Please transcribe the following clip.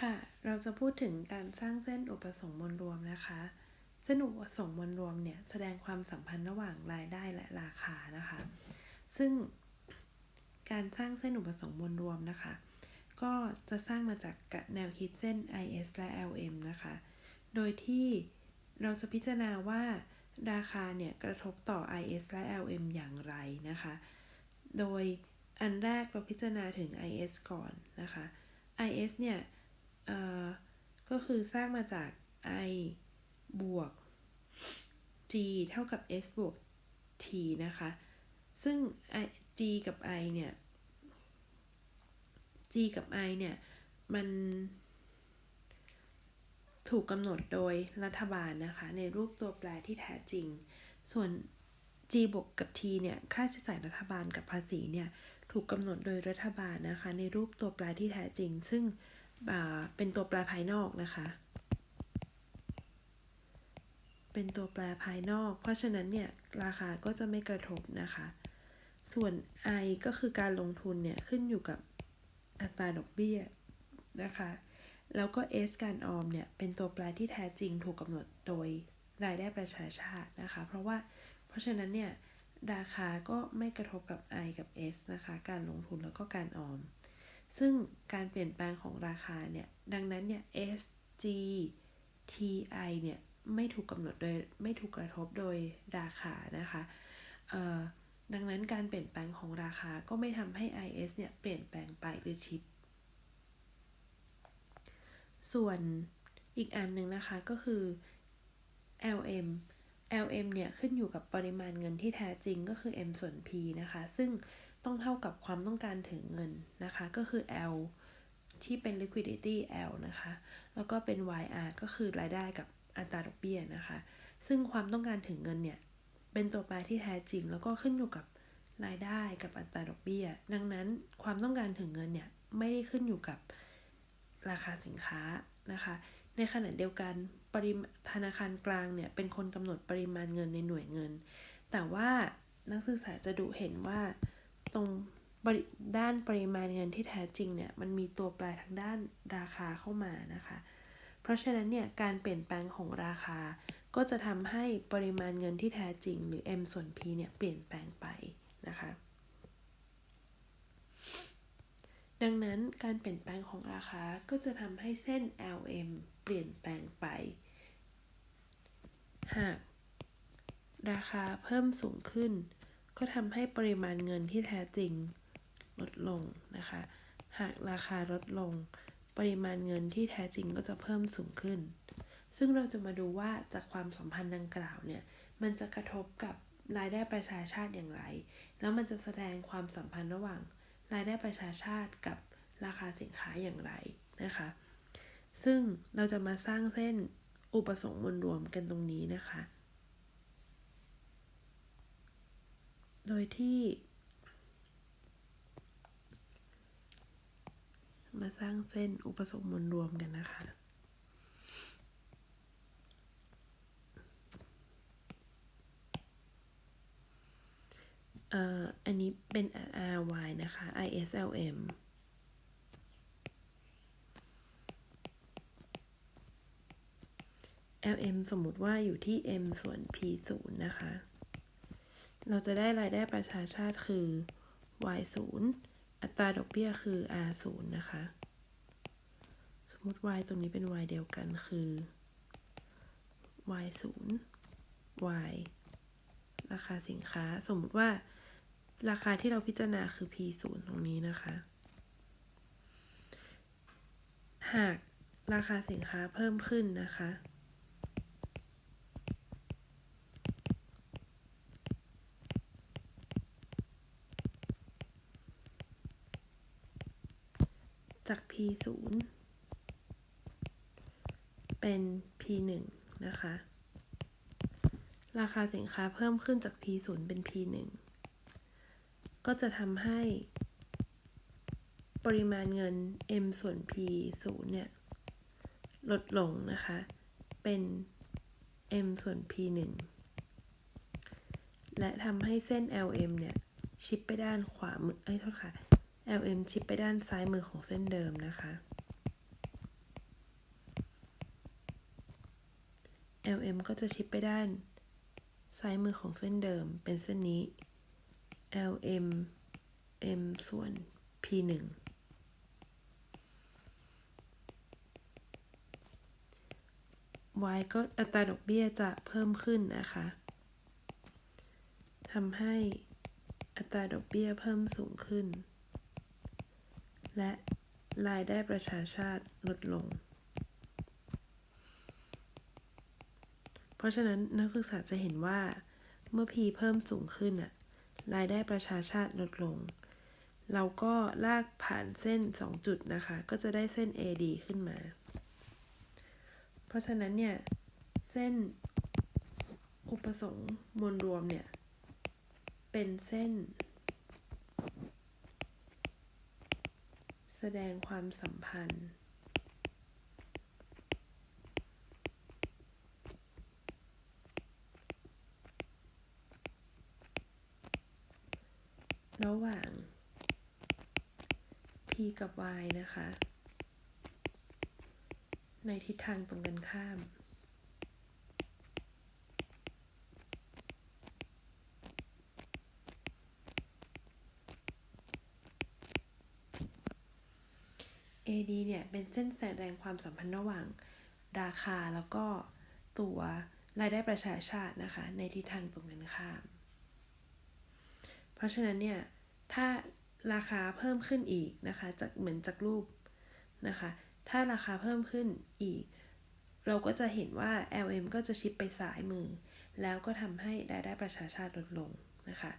ค่ะ เราจะพูดถึงการสร้างเส้นอุปสงค์มวลรวมนะคะ เส้นอุปสงค์มวลรวมเนี่ยแสดงความสัมพันธ์ระหว่างรายได้และราคานะคะ ซึ่งการสร้างเส้นอุปสงค์มวลรวมนะคะ ก็จะสร้างมาจากแนวคิดเส้น IS และ LM นะคะ โดยที่เราจะพิจารณาว่าราคาเนี่ยกระทบต่อ IS และ LM อย่างไรนะคะ โดยอันแรกเราพิจารณาถึง IS ก่อนนะคะ IS เนี่ย ก็คือสร้างมาจาก i บวก g เท่ากับ s บวก t นะคะ ซึ่ง g กับ i เนี่ย g กับ i เนี่ย มันถูกกำหนดโดยรัฐบาลนะคะ ในรูปตัวแปรที่แท้จริง ส่วน g บวกกับ t เนี่ย ค่าใช้จ่ายรัฐบาลกับภาษีเนี่ย ถูกกำหนดโดยรัฐบาลนะคะ ในรูปตัวแปรที่แท้จริง ซึ่ง เป็นตัวแปรภายนอกนะคะ เป็นตัวแปรภายนอก เพราะฉะนั้นเนี่ยราคาก็จะไม่กระทบนะคะ ส่วน I ก็คือการลงทุนเนี่ยขึ้นอยู่กับอัตราดอกเบี้ยนะคะ แล้วก็ S การออมเนี่ยเป็นตัวแปรที่แท้จริงถูกกำหนดโดยรายได้ประชาชาตินะคะ เพราะว่าเพราะฉะนั้นเนี่ยราคาก็ไม่กระทบกับ I กับ S นะคะ การลงทุนแล้วก็การออม ซึ่งการเปลี่ยนแปลงของราคาเนี่ย ดังนั้นเนี่ย S G T I เนี่ย ไม่ถูกกำหนดโดยไม่ถูกกระทบโดยราคานะคะดังนั้นการเปลี่ยนแปลงของราคาก็ไม่ทำให้ IS เนี่ย เปลี่ยนแปลงไปหรือชิป ส่วนอีกอันหนึ่งนะคะก็คือ LM LM เนี่ย ขึ้นอยู่กับปริมาณเงินที่แท้จริงก็คือ M ส่วน P นะคะ ซึ่ง ต้องเท่ากับความต้องการถึงเงินนะคะ ก็คือ L ที่เป็น liquidity L นะคะ แล้วก็เป็น YR ก็คือรายได้กับอัตราดอกเบี้ยนะคะ ซึ่งความต้องการถึงเงินเนี่ย เป็นตัวแปรที่แท้จริง แล้วก็ขึ้นอยู่กับรายได้กับอัตราดอกเบี้ย ดังนั้นความต้องการถึงเงินเนี่ย ไม่ได้ขึ้นอยู่กับราคาสินค้านะคะ ในขณะเดียวกันปริธนาคารกลางเนี่ย เป็นคนกำหนดปริมาณเงินในหน่วยเงิน แต่ว่านักศึกษาจะดูเห็นว่า ตรงด้านปริมาณเงินที่แท้จริงเนี่ยมันมีตัวแปรทางด้านราคาเข้ามานะคะ เพราะฉะนั้นเนี่ยการเปลี่ยนแปลงของราคา ก็จะทำให้ปริมาณเงินที่แท้จริง หรือ m ส่วน p เนี่ยเปลี่ยนแปลงไปนะคะ ดังนั้นการเปลี่ยนแปลงของราคาก็จะทำให้เส้น LM เปลี่ยนแปลงไป หาก ราคาเพิ่มสูงขึ้น ก็ทำให้ปริมาณเงินที่แท้จริงลดลงนะคะ หากราคาลดลง ปริมาณเงินที่แท้จริงก็จะเพิ่มสูงขึ้น ซึ่งเราจะมาดูว่าจากความสัมพันธ์ดังกล่าวเนี่ย มันจะกระทบกับรายได้ประชาชาติอย่างไร แล้วมันจะแสดงความสัมพันธ์ระหว่าง รายได้ประชาชาติกับราคาสินค้าอย่างไรนะคะ ซึ่งเราจะมาสร้างเส้นอุปสงค์มวลรวมกันตรงนี้นะคะ โดยที่ มาสร้างเส้นอุปสมบทรวมกันนะคะอันนี้เป็น RY นะคะ ISLM LM สมมุติว่าอยู่ที่ M ส่วน P 0นะคะ เราจะได้รายได้ประชาชาติคือ y 0อัตราดอกเบี้ยคือ r 0นะคะ สมมติ y ตรงนี้เป็น y เดียวกันคือ y 0 y ราคาสินค้า สมมุติว่า ราคาที่เราพิจารณาคือ p 0ตรงนี้นะคะ หากราคาสินค้าเพิ่มขึ้นนะคะ จาก p 0เป็น p 1นะคะ ราคาสินค้าเพิ่มขึ้นจาก p 0เป็น p 1ก็จะทำให้ ปริมาณเงิน m ส่วน p 0เนี่ย ลดลงนะคะ เป็น m ส่วน p 1และทำให้เส้น lm เนี่ย ชิปไปด้านขวามือไอ้โทษค่ะ LM ชิดไปด้านซ้ายมือของเส้นเดิมนะคะ LM ก็จะชิดไปด้านซ้ายมือของเส้นเดิมเป็นเส้นนี้ LM M ส่วน P 1 Y ก็อัตราดอกเบี้ยจะเพิ่มขึ้นนะคะทำให้อัตราดอกเบี้ยเพิ่มสูงขึ้น และรายได้ประชาชาติลดลง เพราะฉะนั้นนักศึกษาจะเห็นว่าเมื่อ P เพิ่มสูงขึ้นอะรายได้ประชาชาติลดลง เราก็ลากผ่านเส้น 2 จุดนะคะ ก็จะได้เส้น AD ขึ้นมา เพราะฉะนั้นเนี่ย เส้นอุปสงค์มวลรวมเนี่ย เป็นเส้น แส ดงความสัมพันธ์ระหว่าง p กับ y นะคะ ในทิศทางตรงกันข้าม AD เนี่ยเป็นเส้นแสดงความสัมพันธ์ระหว่าง ราคาแล้วก็ตัวรายได้ประชาชาตินะคะในทิศทางตรงกันข้าม เพราะฉะนั้นเนี่ยถ้าราคาเพิ่มขึ้นอีกนะคะจากเหมือนจากรูปนะคะถ้าราคาเพิ่มขึ้นอีก เราก็จะเห็นว่า LM ก็จะชิปไปซ้ายมือ แล้วก็ทำให้รายได้ประชาชาติลดลงนะคะ